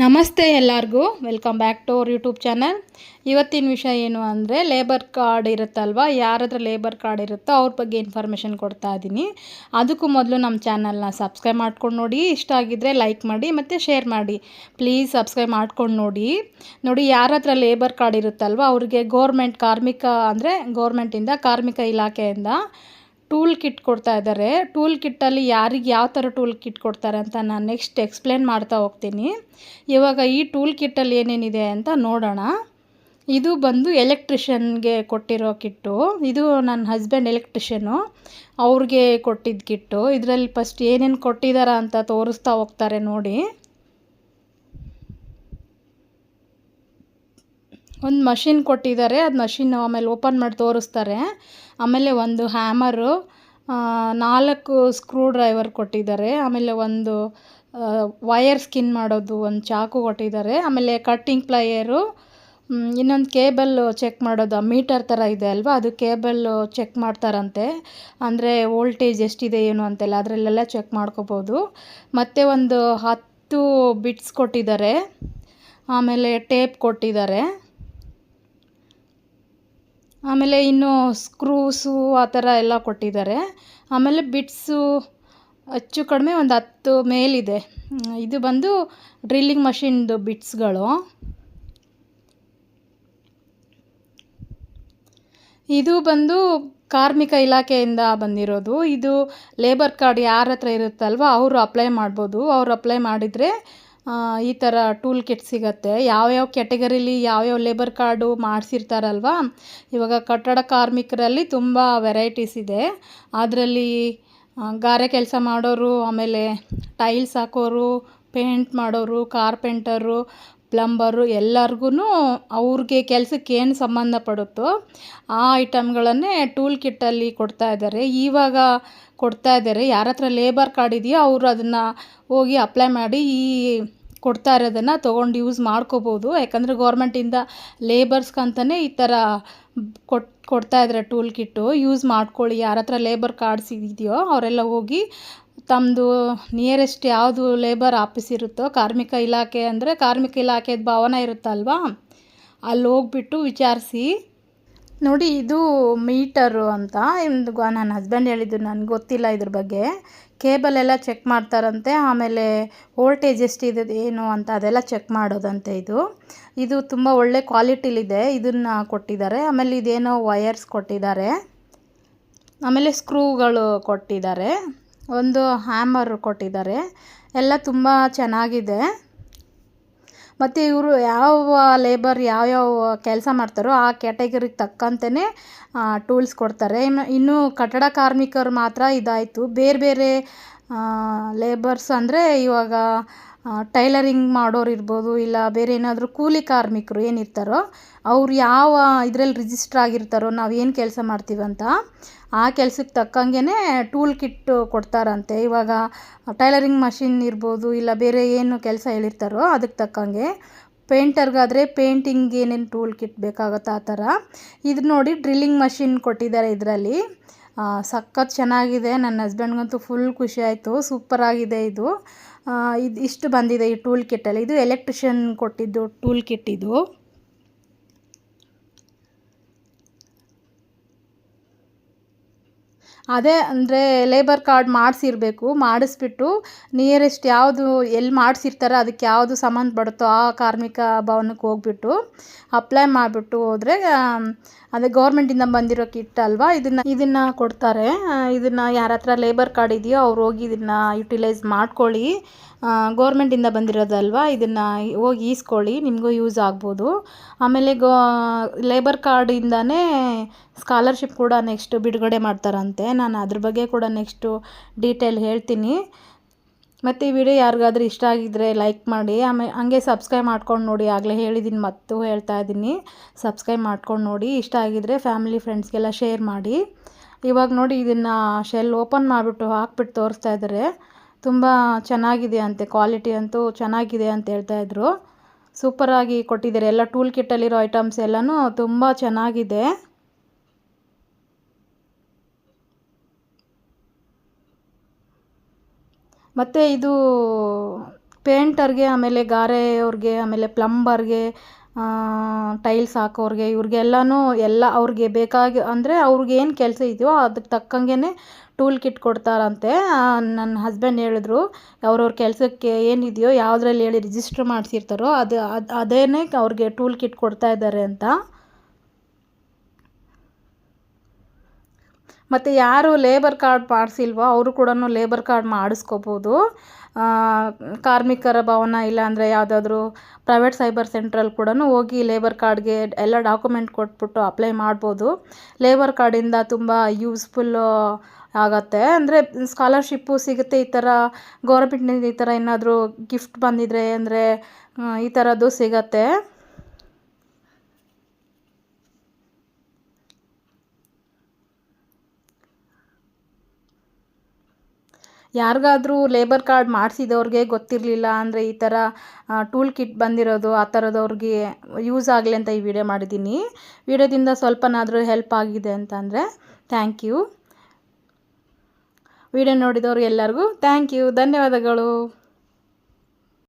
ನಮಸ್ತೆ ಎಲ್ಲರಿಗೂ. Welcome back to our YouTube channel ಇವತ್ತಿನ ವಿಷಯ ಏನು ಅಂದರೆ ಲೇಬರ್ ಕಾರ್ಡ್ ಇರುತ್ತಲ್ವ? ಯಾರ ಹತ್ರ ಲೇಬರ್ ಕಾರ್ಡ್ ಇರುತ್ತೋ ಅವ್ರ ಬಗ್ಗೆ ಇನ್ಫಾರ್ಮೇಷನ್ ಕೊಡ್ತಾ ಇದ್ದೀನಿ ಅದಕ್ಕೂ ಮೊದಲು ನಮ್ಮ ಚಾನಲ್ನ ಸಬ್ಸ್ಕ್ರೈಬ್ ಮಾಡ್ಕೊಂಡು ನೋಡಿ. ಇಷ್ಟ ಆಗಿದ್ದರೆ ಲೈಕ್ ಮಾಡಿ, ಮತ್ತು ಶೇರ್ ಮಾಡಿ. ಪ್ಲೀಸ್ ಸಬ್ಸ್ಕ್ರೈಬ್ ಮಾಡ್ಕೊಂಡು ನೋಡಿ. ನೋಡಿ ಯಾರ ಹತ್ರ ಲೇಬರ್ ಕಾರ್ಡ್ ಇರುತ್ತಲ್ವ? ಅವ್ರಿಗೆ ಗೋರ್ಮೆಂಟ್ ಕಾರ್ಮಿಕ ಅಂದರೆ ಗೋರ್ಮೆಂಟಿಂದ ಕಾರ್ಮಿಕ ಇಲಾಖೆಯಿಂದ ಟೂಲ್ ಕಿಟ್ ಕೊಡ್ತಾ ಇದ್ದಾರೆ. ಟೂಲ್ ಕಿಟ್ಟಲ್ಲಿ ಯಾರಿಗೆ ಯಾವ ಥರ ಟೂಲ್ ಕಿಟ್ ಕೊಡ್ತಾರೆ ಅಂತ ನಾನು ನೆಕ್ಸ್ಟ್ ಎಕ್ಸ್ಪ್ಲೇನ್ ಮಾಡ್ತಾ ಹೋಗ್ತೀನಿ. ಇವಾಗ ಈ ಟೂಲ್ ಕಿಟ್ಟಲ್ಲಿ ಏನೇನಿದೆ ಅಂತ ನೋಡೋಣ. ಇದು ಬಂದು ಎಲೆಕ್ಟ್ರಿಷನ್ಗೆ ಕೊಟ್ಟಿರೋ ಕಿಟ್ಟು. ಇದು ನನ್ನ ಹಸ್ಬೆಂಡ್ ಎಲೆಕ್ಟ್ರಿಷಿಯನು. ಅವ್ರಿಗೆ ಕೊಟ್ಟಿದ್ದ ಕಿಟ್ಟು. ಇದರಲ್ಲಿ ಫಸ್ಟ್ ಏನೇನು ಕೊಟ್ಟಿದ್ದಾರೆ ಅಂತ ತೋರಿಸ್ತಾ ಹೋಗ್ತಾರೆ ನೋಡಿ. ಒಂದು ಮಷಿನ್ ಕೊಟ್ಟಿದ್ದಾರೆ, ಅದು ಮಷಿನ್ ಆಮೇಲೆ ಓಪನ್ ಮಾಡಿ ತೋರಿಸ್ತಾರೆ. ಆಮೇಲೆ ಒಂದು ಹ್ಯಾಮರು ನಾಲ್ಕು ಸ್ಕ್ರೂ ಡ್ರೈವರ್ ಕೊಟ್ಟಿದ್ದಾರೆ. ಆಮೇಲೆ ಒಂದು ವಯರ್ ಸ್ಕಿನ್ ಮಾಡೋದು ಒಂದು ಚಾಕು ಕೊಟ್ಟಿದ್ದಾರೆ. ಆಮೇಲೆ ಕಟ್ಟಿಂಗ್ ಪ್ಲೈಯರು ಇನ್ನೊಂದು ಕೇಬಲ್ಲು ಚೆಕ್ ಮಾಡೋದು ಮೀಟರ್ ಥರ ಇದೆ ಅಲ್ವಾ? ಅದು ಕೇಬಲ್ಲು ಚೆಕ್ ಮಾಡ್ತಾರಂತೆ. ಅಂದರೆ ವೋಲ್ಟೇಜ್ ಎಷ್ಟಿದೆ, ಏನು ಅಂತೆಲ್ಲ ಅದರಲ್ಲೆಲ್ಲ ಚೆಕ್ ಮಾಡ್ಕೋಬೋದು. ಮತ್ತು ಒಂದು ಹತ್ತು ಬಿಟ್ಸ್ ಕೊಟ್ಟಿದ್ದಾರೆ. ಆಮೇಲೆ ಟೇಪ್ ಕೊಟ್ಟಿದ್ದಾರೆ. ಆಮೇಲೆ ಇನ್ನು ಸ್ಕ್ರೂಸು ಆ ಥರ ಎಲ್ಲ ಕೊಟ್ಟಿದ್ದಾರೆ. ಆಮೇಲೆ ಬಿಟ್ಸು ಹೆಚ್ಚು ಕಡಿಮೆ ಒಂದು ಹತ್ತು ಮೇಲಿದೆ. ಇದು ಬಂದು ಡ್ರಿಲ್ಲಿಂಗ್ ಮಷಿನ್ದು ಬಿಟ್ಸ್ಗಳು ಇದು ಬಂದು ಕಾರ್ಮಿಕ ಇಲಾಖೆಯಿಂದ ಬಂದಿರೋದು. ಇದು ಲೇಬರ್ ಕಾರ್ಡ್ ಯಾರ ಹತ್ರ ಇರುತ್ತಲ್ವ ಅವರು ಅಪ್ಲೈ ಮಾಡ್ಬೋದು. ಅವ್ರು ಅಪ್ಲೈ ಮಾಡಿದರೆ ಈ ಥರ ಟೂಲ್ ಕಿಟ್ ಸಿಗತ್ತೆ. ಯಾವ್ಯಾವ ಕ್ಯಾಟಗರಿಲಿ ಯಾವ್ಯಾವ ಲೇಬರ್ ಕಾರ್ಡು ಮಾಡಿಸಿರ್ತಾರಲ್ವ? ಇವಾಗ ಕಟ್ಟಡ ಕಾರ್ಮಿಕರಲ್ಲಿ ತುಂಬ ವೆರೈಟೀಸ್ ಇದೆ. ಅದರಲ್ಲಿ ಗಾರೆ ಕೆಲಸ ಮಾಡೋರು, ಆಮೇಲೆ ಟೈಲ್ಸ್ ಹಾಕೋರು ಪೇಂಟ್ ಮಾಡೋರು ಕಾರ್ಪೆಂಟರು ಪ್ಲಂಬರು ಎಲ್ಲರಿಗೂ ಅವ್ರಿಗೆ ಕೆಲ್ಸಕ್ಕೆ ಏನು ಸಂಬಂಧಪಡುತ್ತೋ ಆ ಐಟಮ್ಗಳನ್ನೇ ಟೂಲ್ ಕಿಟ್ಟಲ್ಲಿ ಕೊಡ್ತಾ ಇದ್ದಾರೆ ಇವಾಗ ಕೊಡ್ತಾ ಇದ್ದಾರೆ ಯಾರ ಹತ್ರ ಲೇಬರ್ ಕಾರ್ಡ್ ಇದೆಯೋ ಅವರು ಅದನ್ನು ಹೋಗಿ ಅಪ್ಲೈ ಮಾಡಿ ಈ ಕೊಡ್ತಾ ಇರೋದನ್ನು ತೊಗೊಂಡು ಯೂಸ್ ಮಾಡ್ಕೋಬೋದು. ಯಾಕಂದರೆ ಗೌರ್ಮೆಂಟಿಂದ ಲೇಬರ್ಸ್ಗಂತಲೇ ಈ ಥರ ಕೊಟ್, ಕೊಡ್ತಾ ಇದ್ದಾರೆ ಟೂಲ್ ಕಿಟ್ಟು. ಯೂಸ್ ಮಾಡ್ಕೊಳ್ಳಿ. ಯಾರ ಹತ್ರ ಲೇಬರ್ ಕಾರ್ಡ್ಸ್ ಇದೆಯೋ ಅವರೆಲ್ಲ ಹೋಗಿ ತಮ್ಮದು ನಿಯರೆಸ್ಟ್ ಯಾವುದು ಲೇಬರ್ ಆಫೀಸ್ ಇರುತ್ತೋ, ಕಾರ್ಮಿಕ ಇಲಾಖೆ ಅಂದರೆ ಕಾರ್ಮಿಕ ಇಲಾಖೆದು ಭವನ ಇರುತ್ತಲ್ವಾ? ಅಲ್ಲಿ ಹೋಗ್ಬಿಟ್ಟು ವಿಚಾರಿಸಿ. ನೋಡಿ, ಇದು ಮೀಟರು ಅಂತ. ಇಂದು ನನ್ನ ಹಸ್ಬೆಂಡ್ ಹೇಳಿದ್ದು ನನಗೆ ಗೊತ್ತಿಲ್ಲ ಇದ್ರ ಬಗ್ಗೆ. ಕೇಬಲ್ ಎಲ್ಲ ಚೆಕ್ ಮಾಡ್ತಾರಂತೆ. ಆಮೇಲೆ ವೋಲ್ಟೇಜ್ ಎಷ್ಟಿದೆ ಏನು ಅಂತ ಅದೆಲ್ಲ ಚೆಕ್ ಮಾಡೋದಂತೆ ಇದು. ಇದು ತುಂಬ ಒಳ್ಳೆ ಕ್ವಾಲಿಟಿಲಿದೆ ಇದನ್ನು ಕೊಟ್ಟಿದ್ದಾರೆ. ಆಮೇಲೆ ಇದೇನೋ ವಯರ್ಸ್ ಕೊಟ್ಟಿದ್ದಾರೆ. ಆಮೇಲೆ ಸ್ಕ್ರೂಗಳು ಕೊಟ್ಟಿದ್ದಾರೆ. ಒಂದು ಹ್ಯಾಮರ್ ಕೊಟ್ಟಿದ್ದಾರೆ. ಎಲ್ಲ ತುಂಬ ಚೆನ್ನಾಗಿದೆ. ಮತ್ತು ಇವರು ಯಾವ ಲೇಬರ್ ಯಾವ್ಯಾವ ಕೆಲಸ ಮಾಡ್ತಾರೋ ಆ ಕ್ಯಾಟಗರಿಗೆ ತಕ್ಕಂತೆಯೇ ಟೂಲ್ಸ್ ಕೊಡ್ತಾರೆ. ಇನ್ನು ಇನ್ನು ಕಟ್ಟಡ ಕಾರ್ಮಿಕರು ಮಾತ್ರ ಇದಾಯಿತು. ಬೇರೆ ಬೇರೆ ಲೇಬರ್ಸ್ ಅಂದರೆ ಇವಾಗ ಟೈಲರಿಂಗ್ ಮಾಡೋರು ಇರ್ಬೋದು, ಇಲ್ಲ ಬೇರೆ ಏನಾದರೂ ಕೂಲಿ ಕಾರ್ಮಿಕರು ಏನಿರ್ತಾರೋ, ಅವ್ರು ಯಾವ ಇದರಲ್ಲಿ ರಿಜಿಸ್ಟರ್ ಆಗಿರ್ತಾರೋ, ನಾವು ಏನು ಕೆಲಸ ಮಾಡ್ತೀವಂತ ಆ ಕೆಲಸಕ್ಕೆ ತಕ್ಕಂಗೆ ಟೂಲ್ ಕಿಟ್ಟು ಕೊಡ್ತಾರಂತೆ. ಇವಾಗ ಟೈಲರಿಂಗ್ ಮಷಿನ್ ಇರ್ಬೋದು, ಇಲ್ಲ ಬೇರೆ ಏನು ಕೆಲಸ ಹೇಳಿರ್ತಾರೋ ಅದಕ್ಕೆ ತಕ್ಕಂಗೆ ಪೇಂಟರ್ಗಾದರೆ ಪೇಂಟಿಂಗ್ ಏನೇನು ಟೂಲ್ ಕಿಟ್ ಬೇಕಾಗುತ್ತೋ ಆ ಥರ. ಇದು ನೋಡಿ ಡ್ರಿಲ್ಲಿಂಗ್ ಮಷಿನ್ ಕೊಟ್ಟಿದ್ದಾರೆ ಇದರಲ್ಲಿ. ಸಖತ್ ಚೆನ್ನಾಗಿದೆ. ನನ್ನ ಹಸ್ಬೆಂಡ್ಗಂತೂ ಫುಲ್ ಖುಷಿ ಆಯಿತು. ಸೂಪರಾಗಿದೆ ಇದು. ಇದು ಇಷ್ಟು ಬಂದಿದೆ ಈ ಟೂಲ್ ಕಿಟ್ಟಲ್ಲಿ ಇದು ಎಲೆಕ್ಟ್ರಿಷಿಯನ್ ಕೊಟ್ಟಿದ್ದು ಟೂಲ್ ಕಿಟ್ ಇದು. ಅದೇ ಅಂದರೆ ಲೇಬರ್ ಕಾರ್ಡ್ ಮಾಡಿಸಿರ್ಬೇಕು. ಮಾಡಿಸ್ಬಿಟ್ಟು ನಿಯರೆಸ್ಟ್ ಯಾವುದು ಎಲ್ಲಿ ಮಾಡಿಸಿರ್ತಾರೋ ಅದಕ್ಕೆ ಯಾವುದು ಸಂಬಂಧಪಡುತ್ತೋ ಆ ಕಾರ್ಮಿಕ ಭವನಕ್ಕೆ ಹೋಗ್ಬಿಟ್ಟು ಅಪ್ಲೈ ಮಾಡಿಬಿಟ್ಟು ಹೋದರೆ ಅದೇ ಗೌರ್ಮೆಂಟಿಂದ ಬಂದಿರೋ ಕಿಟ್ ಅಲ್ವಾ? ಇದನ್ನು ಇದನ್ನು ಕೊಡ್ತಾರೆ. ಇದನ್ನು ಯಾರ ಹತ್ರ ಲೇಬರ್ ಕಾರ್ಡ್ ಇದೆಯೋ ಅವ್ರು ಹೋಗಿ ಇದನ್ನು ಯುಟಿಲೈಸ್ ಮಾಡ್ಕೊಳ್ಳಿ. ಗೌರ್ಮೆಂಟಿಂದ ಬಂದಿರೋದಲ್ವಾ? ಇದನ್ನು ಹೋಗಿ ಈಸ್ಕೊಳ್ಳಿ, ನಿಮಗೂ ಯೂಸ್ ಆಗ್ಬೋದು. ಆಮೇಲೆ ಗೋ ಲೇಬರ್ ಕಾರ್ಡಿಂದನೇ ಸ್ಕಾಲರ್ಶಿಪ್ ಕೂಡ ನೆಕ್ಸ್ಟ್ ಬಿಡುಗಡೆ ಮಾಡ್ತಾರಂತೆ. ನಾನು ಅದ್ರ ಬಗ್ಗೆ ಕೂಡ ನೆಕ್ಸ್ಟು ಡೀಟೇಲ್ ಹೇಳ್ತೀನಿ. ಮತ್ತು ಈ ವಿಡಿಯೋ ಯಾರಿಗಾದ್ರೂ ಇಷ್ಟ ಆಗಿದ್ದರೆ ಲೈಕ್ ಮಾಡಿ ಆಮೇಲೆ ಹಂಗೆ ಸಬ್ಸ್ಕ್ರೈಬ್ ಮಾಡ್ಕೊಂಡು ನೋಡಿ, ಆಗಲೇ ಹೇಳಿದ್ದೀನಿ ಮತ್ತು ಹೇಳ್ತಾ ಇದ್ದೀನಿ ಸಬ್ಸ್ಕ್ರೈಬ್ ಮಾಡ್ಕೊಂಡು ನೋಡಿ, ಇಷ್ಟ ಆಗಿದ್ದರೆ ಫ್ಯಾಮಿಲಿ ಫ್ರೆಂಡ್ಸ್ಗೆಲ್ಲ ಶೇರ್ ಮಾಡಿ. ಇವಾಗ ನೋಡಿ, ಇದನ್ನು ಶೆಲ್ ಓಪನ್ ಮಾಡಿಬಿಟ್ಟು ಹಾಕ್ಬಿಟ್ಟು ತೋರಿಸ್ತಾ ಇದ್ದಾರೆ ತುಂಬ ಚೆನ್ನಾಗಿದೆ ಅಂತೆ ಕ್ವಾಲಿಟಿ ಅಂತೂ ಚೆನ್ನಾಗಿದೆ ಅಂತ ಹೇಳ್ತಾಯಿದ್ರು ಸೂಪರಾಗಿ ಕೊಟ್ಟಿದ್ದಾರೆ. ಎಲ್ಲ ಟೂಲ್ ಕಿಟ್ಟಲ್ಲಿರೋ ಐಟಮ್ಸ್ ಎಲ್ಲನೂ ತುಂಬ ಚೆನ್ನಾಗಿದೆ. ಮತ್ತು ಇದು ಪೇಂಟರ್ಗೆ, ಆಮೇಲೆ ಗಾರೆಯವ್ರಿಗೆ, ಆಮೇಲೆ ಪ್ಲಂಬರ್ಗೆ ಟೈಲ್ಸ್ ಹಾಕೋರಿಗೆ, ಇವ್ರಿಗೆಲ್ಲನೂ ಎಲ್ಲ ಅವ್ರಿಗೆ ಬೇಕಾಗಿ, ಅಂದರೆ ಅವ್ರಿಗೆ ಏನು ಕೆಲಸ ಇದೆಯೋ ಅದಕ್ಕೆ ತಕ್ಕಂಗೆ ಟೂಲ್ ಕಿಟ್ ಕೊಡ್ತಾರಂತೆ. ನನ್ನ ಹಸ್ಬೆಂಡ್ ಹೇಳಿದ್ರು, ಅವ್ರವ್ರ ಕೆಲಸಕ್ಕೆ ಏನಿದೆಯೋ ಯಾವುದ್ರಲ್ಲಿ ಹೇಳಿ ರಿಜಿಸ್ಟ್ರ್ ಮಾಡಿಸಿರ್ತಾರೋ ಅದು ಅದು, ಅದೇನೇ ಅವ್ರಿಗೆ ಟೂಲ್ ಕಿಟ್ ಕೊಡ್ತಾ ಇದ್ದಾರೆ ಅಂತ. ಮತ್ತು ಯಾರು ಲೇಬರ್ ಕಾರ್ಡ್ ಮಾಡಿಸಿಲ್ವೋ ಅವರು ಕೂಡ ಲೇಬರ್ ಕಾರ್ಡ್ ಮಾಡಿಸ್ಕೋಬೋದು. ಕಾರ್ಮಿಕರ ಭವನ ಇಲ್ಲಾಂದರೆ ಯಾವುದಾದ್ರೂ ಪ್ರೈವೇಟ್ ಸೈಬರ್ ಸೆಂಟ್ರಲ್ಲಿ ಕೂಡ ಹೋಗಿ ಲೇಬರ್ ಕಾರ್ಡ್ಗೆ ಎಲ್ಲ ಡಾಕ್ಯುಮೆಂಟ್ ಕೊಟ್ಬಿಟ್ಟು ಅಪ್ಲೈ ಮಾಡ್ಬೋದು. ಲೇಬರ್ ಕಾರ್ಡಿಂದ ತುಂಬ ಯೂಸ್ಫುಲ್ಲು ಆಗತ್ತೆ. ಅಂದರೆ ಸ್ಕಾಲರ್ಶಿಪ್ಪು ಸಿಗುತ್ತೆ, ಈ ಥರ ಗೌರ್ಮೆಂಟ್ನಿಂದ ಈ ಥರ ಏನಾದರೂ ಗಿಫ್ಟ್ ಬಂದಿದ್ರೆ ಅಂದರೆ ಈ ಥರದ್ದು ಸಿಗತ್ತೆ. ಯಾರಿಗಾದ್ರೂ ಲೇಬರ್ ಕಾರ್ಡ್ ಮಾಡಿಸಿದವ್ರಿಗೆ ಗೊತ್ತಿರಲಿಲ್ಲ ಅಂದರೆ ಈ ಥರ ಟೂಲ್ ಕಿಟ್ ಬಂದಿರೋದು, ಆ ಥರದವ್ರಿಗೆ ಯೂಸ್ ಆಗಲಿ ಅಂತ ಈ ವಿಡಿಯೋ ಮಾಡಿದ್ದೀನಿ. ವಿಡಿಯೋದಿಂದ ಸ್ವಲ್ಪನಾದರೂ ಹೆಲ್ಪ್ ಆಗಿದೆ ಅಂತಂದರೆ ಥ್ಯಾಂಕ್ ಯು ವಿಡಿಯೋ ನೋಡಿದವ್ರು ಎಲ್ಲರಿಗೂ ಥ್ಯಾಂಕ್ ಯು ಧನ್ಯವಾದಗಳು.